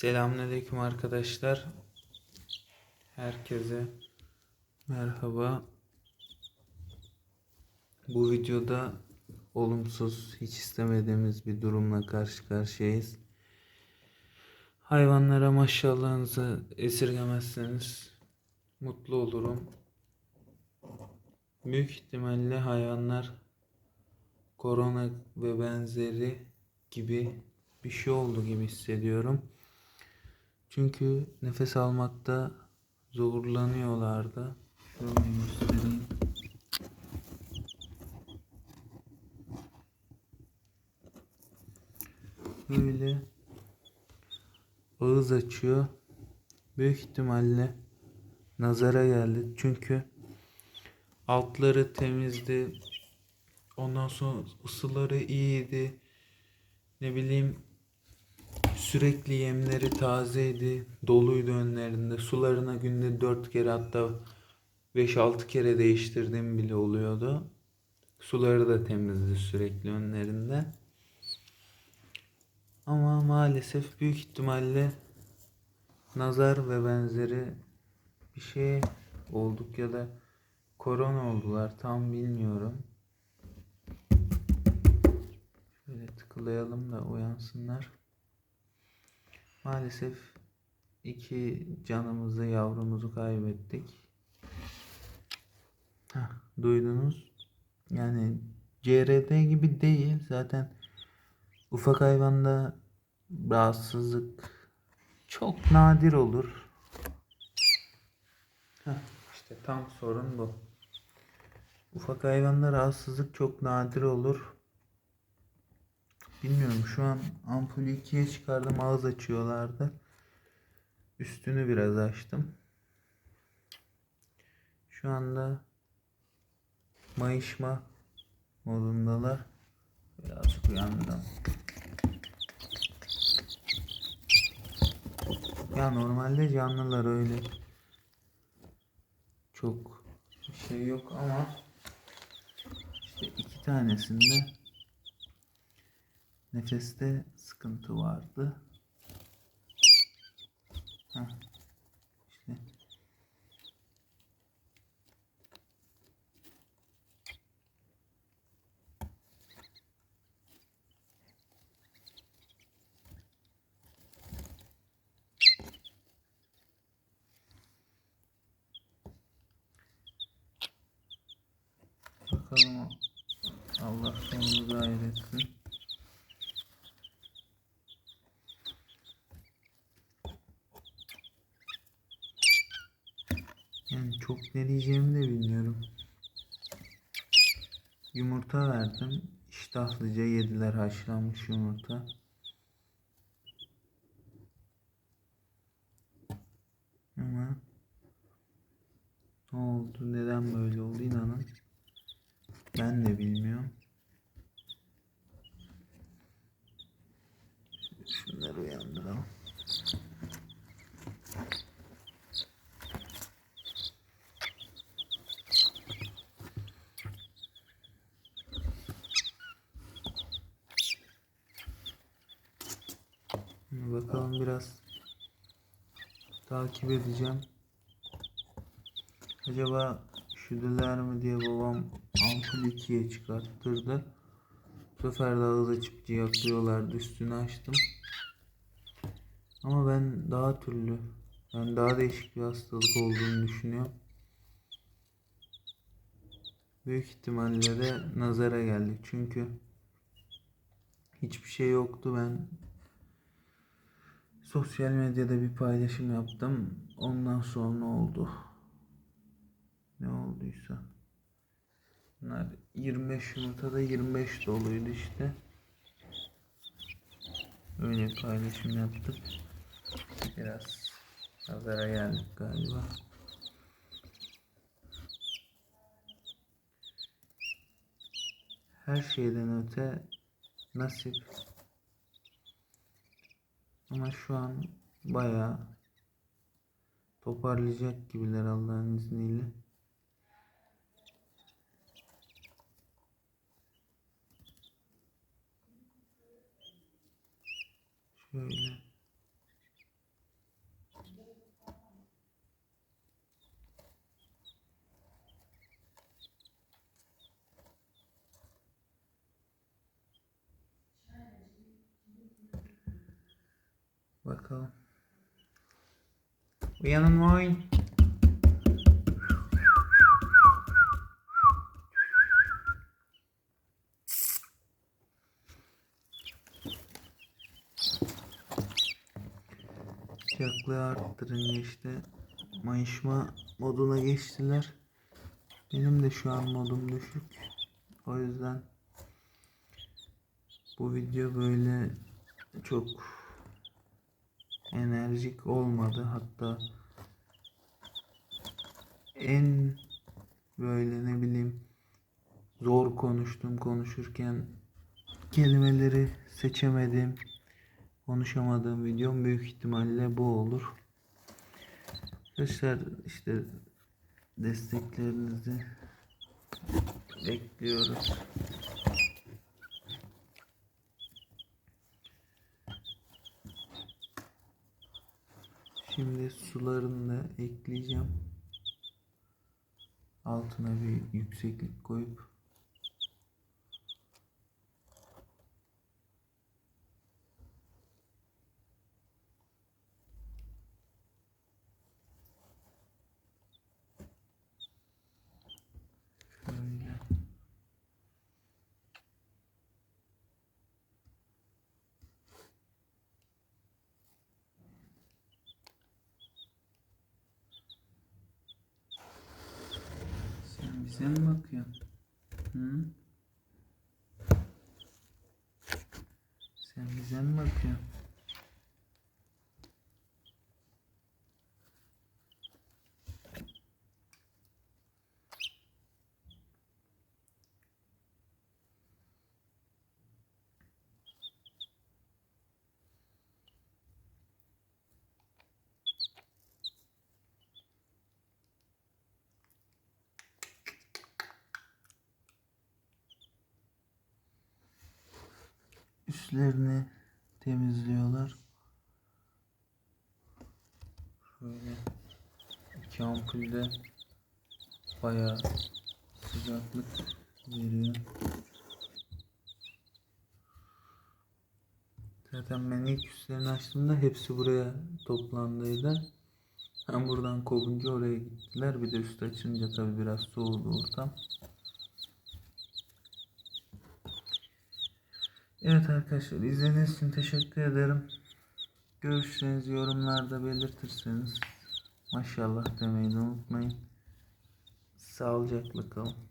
Selamünaleyküm arkadaşlar. Herkese merhaba. Bu videoda olumsuz, hiç istemediğimiz bir durumla karşı karşıyayız. Hayvanlara maşallahınızı esirgemezseniz mutlu olurum. Büyük ihtimalle hayvanlar korona ve benzeri gibi bir şey oldu gibi hissediyorum. Çünkü nefes almakta zorlanıyorlardı. Şöyle göstereyim. Böyle ağız açıyor. Büyük ihtimalle nazara geldi. Çünkü altları temizdi. Ondan sonra ısıları iyiydi. Ne bileyim Sürekli yemleri tazeydi, doluydu önlerinde. Sularına günde 4 kere hatta 5-6 kere değiştirdiğim bile oluyordu. Suları da temizdi sürekli önlerinde. Ama maalesef büyük ihtimalle nazar ve benzeri bir şey olduk ya da korona oldular tam bilmiyorum. Şöyle tıklayalım da uyansınlar. Maalesef iki canımızı yavrumuzu kaybettik. Heh, duydunuz. Yani CRD gibi değil. Zaten ufak hayvanda rahatsızlık çok nadir olur. Heh, işte tam sorun bu. Ufak hayvanda rahatsızlık çok nadir olur. Bilmiyorum şu an ampulü ikiye çıkardım ağız açıyorlardı. Üstünü biraz açtım. Şu anda mayışma modundalar. Birazcık uyandım. Ya normalde canlılar öyle çok şey yok ama işte iki tanesinde Nefeste sıkıntı vardı. İşte. Bakalım Allah sonumuzu hayretsin. Yani çok ne diyeceğimi de bilmiyorum. Yumurta verdim. İştahlıca yediler haşlanmış yumurta. Ama ne oldu, neden böyle oldu inanın. Ben de bilmiyorum. Şunları uyandıralım. Bakalım biraz takip edeceğim. Acaba üşüdüler mi diye babam ampul ikiye çıkarttırdı. Bu sefer de ağız açıp ciyaklıyorlardı. Üstünü açtım. Ama ben daha türlü, yani daha değişik bir hastalık olduğunu düşünüyorum. Büyük ihtimalle de nazara geldik. Çünkü hiçbir şey yoktu. Ben Sosyal medyada bir paylaşım yaptım. Ondan sonra oldu. Ne olduysa. Bunlar 25 yumurtada 25 doluydu işte. Öyle paylaşım yaptık. Biraz nazara geldik galiba. Her şeyden öte nasip ama şu an bayağı toparlayacak gibiler Allah'ın izniyle. Şöyle. Bakalım. Uyanın oyun. Sıcaklığı arttırınca işte mayışma moduna geçtiler. Benim de şu an modum düşük. O yüzden bu video böyle çok enerjik olmadı. Hatta en böyle ne bileyim zor konuştum konuşurken kelimeleri seçemedim. Konuşamadığım videom büyük ihtimalle bu olur. Arkadaşlar işte desteklerinizi bekliyoruz. Şimdi sularını da ekleyeceğim. Altına bir yükseklik koyup şöyle Sen mi bakıyorsun? Hı? Sen bize mi bakıyorsun? Üstlerini temizliyorlar. Şöyle iki ampulde bayağı sıcaklık veriyor. Zaten ben ilk üstlerini açtığımda hepsi buraya toplandıydı. Ben buradan kovunca oraya gittiler. Bir de üst açınca tabii biraz soğudu ortam. Evet arkadaşlar izlediğiniz için teşekkür ederim. Görüşlerinizi yorumlarda belirtirseniz maşallah demeyi de unutmayın. Sağlıcakla kalın.